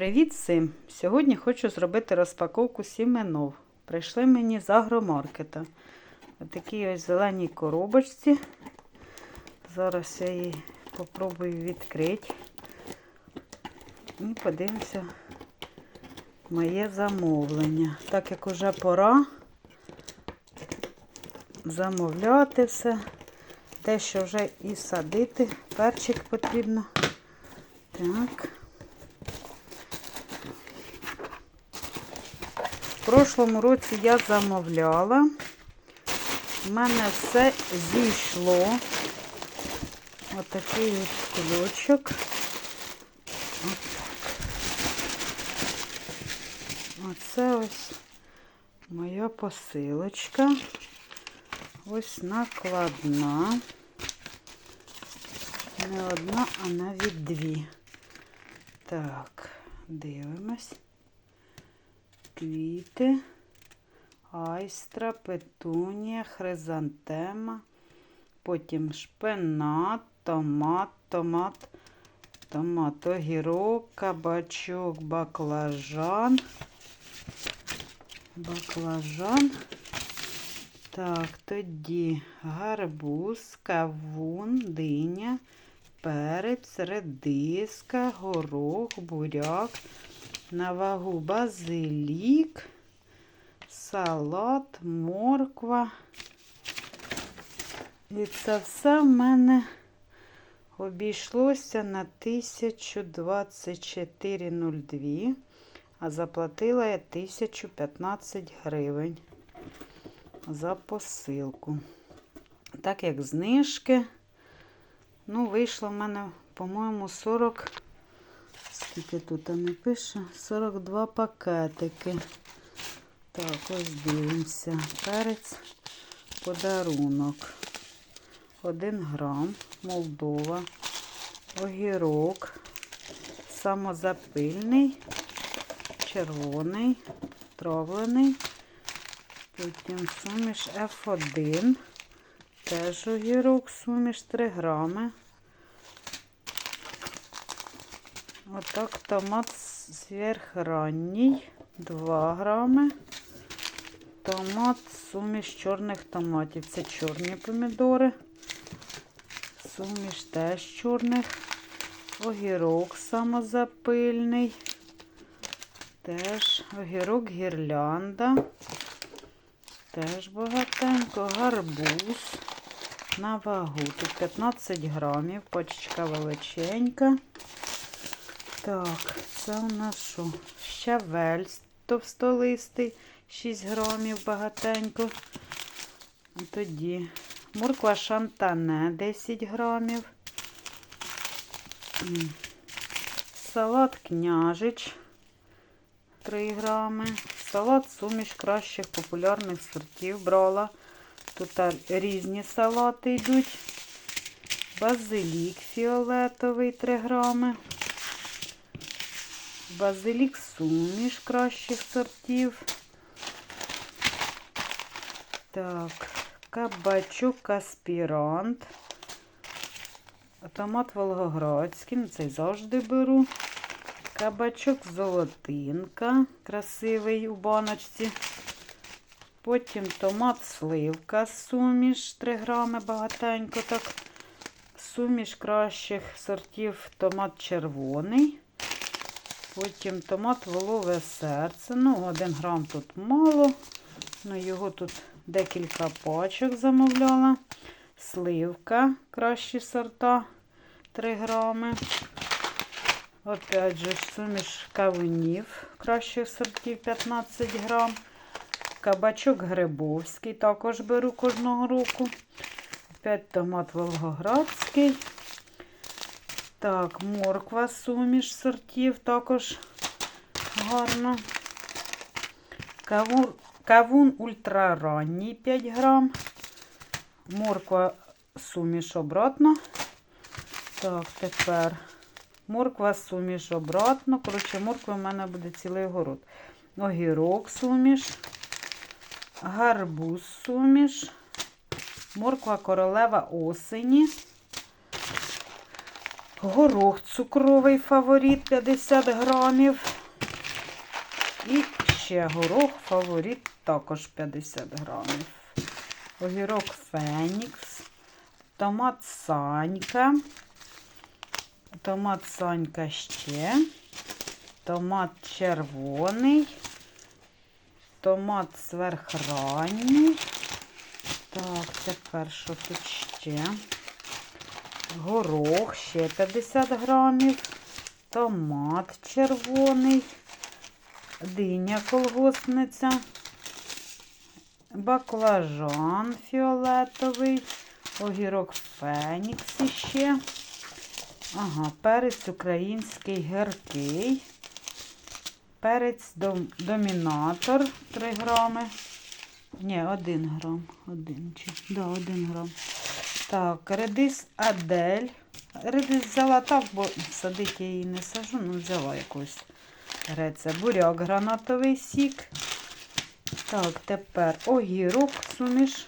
Привіт всім! Сьогодні хочу зробити розпаковку сіменов. Прийшли мені з агромаркета. Отакі ось зеленій коробочці. Зараз я її попробую відкрити. І подивимося моє замовлення. Так як уже пора замовляти все. Дещо вже і садити. Перчик потрібно. Так. Прошлому році я замовляла. У мене все зійшло. Отакий ось кульочок. Оце ось моя посилочка. Ось накладна. Не одна, а навіть дві. Так, дивимось квіти, айстра, петунія, хризантема, потім шпинат, томат, томат, томат, огірок, кабачок, баклажан, баклажан. Так, тоді гарбуз, кавун, диня, перець, редиска, горох, буряк, на вагу базилік, салат, морква. І це все в мене обійшлося на 1024,02, а заплатила я 1015 гривень за посилку. Так як знижки, ну, вийшло в мене, по-моєму, 40 Скільки тут не пише? 42 пакетики. Так, ось дивимося. Перець подарунок. 1 грам, Молдова, огірок, самозапильний, червоний, травлений. Потім суміш F1, теж огірок, суміш 3 грами. Отак томат сверхранній 2 грами. Томат суміш чорних томатів. Це чорні помідори. Суміш теж чорних. Огірок самозапильний. Теж огірок гірлянда. Теж багатенько. Гарбуз. На вагу. Тут 15 грамів, пачечка величенька. Так, це у нас що? Щавель товстолистий, 6 грамів багатенько. Тоді морква шантане 10 грамів. Салат княжич 3 грами. Салат суміш кращих популярних сортів брала. Тут різні салати йдуть. Базилік фіолетовий 3 грами. Базилік суміш кращих сортів. Так, кабачок аспірант. Томат Волгоградський, ну, цей завжди беру. Кабачок золотинка, красивий у баночці. Потім томат сливка, суміш 3 грами багатенько так. Суміш кращих сортів томат червоний. Потім томат волове серце. Ну, 1 грам тут мало. Ну, його тут декілька пачок замовляла. Сливка, кращі сорта 3 грами. Опять же, суміш кавунів кращих сортів 15 грам. Кабачок грибовський, також беру кожного року. Опять томат волгоградський. Так, морква суміш сортів також гарно. Кавун, кавун ультраранній 5 грам. Морква суміш обратно. Так, тепер морква суміш обратно. Коротше, морква в мене буде цілий город. Огірок суміш, гарбуз суміш, морква королева осені. Горох цукровий фаворит 50 грамів. І ще горох фаворит також 50 грамів. Огірок Фенікс, томат Санька, томат Санька ще, томат червоний, томат сверхранній. Так, тепер що тут ще? Горох ще 50 грамів, томат червоний, диня колгоспниця, баклажан фіолетовий, огірок фенікс іще. Ага, перець український гіркий, перець дом- домінатор 3 грами. Ні, 1 грам. 1 чи, да, 1 грам. Так, редис Адель. Редис взяла так, бо садити я її не сажу, ну взяла якусь греця. Буряк гранатовий сік. Так, тепер огірок суміш.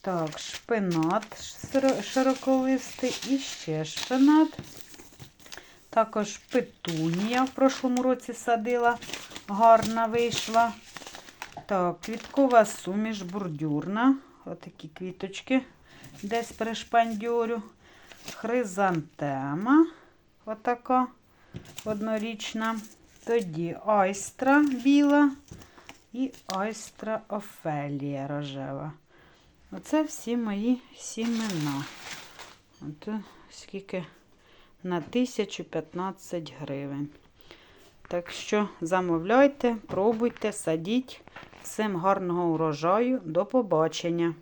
Так, шпинат широ- широколистий і ще шпинат. Також петунія в прошлому році садила, гарна вийшла. Так, квіткова суміш бордюрна. Отакі квіточки десь пришпандюрю. Хризантема. Отака однорічна. Тоді айстра біла і айстра Офелія рожева. Оце всі мої сімена. От скільки на 1015 гривень. Так що замовляйте, пробуйте, садіть. Всім гарного урожаю. До побачення!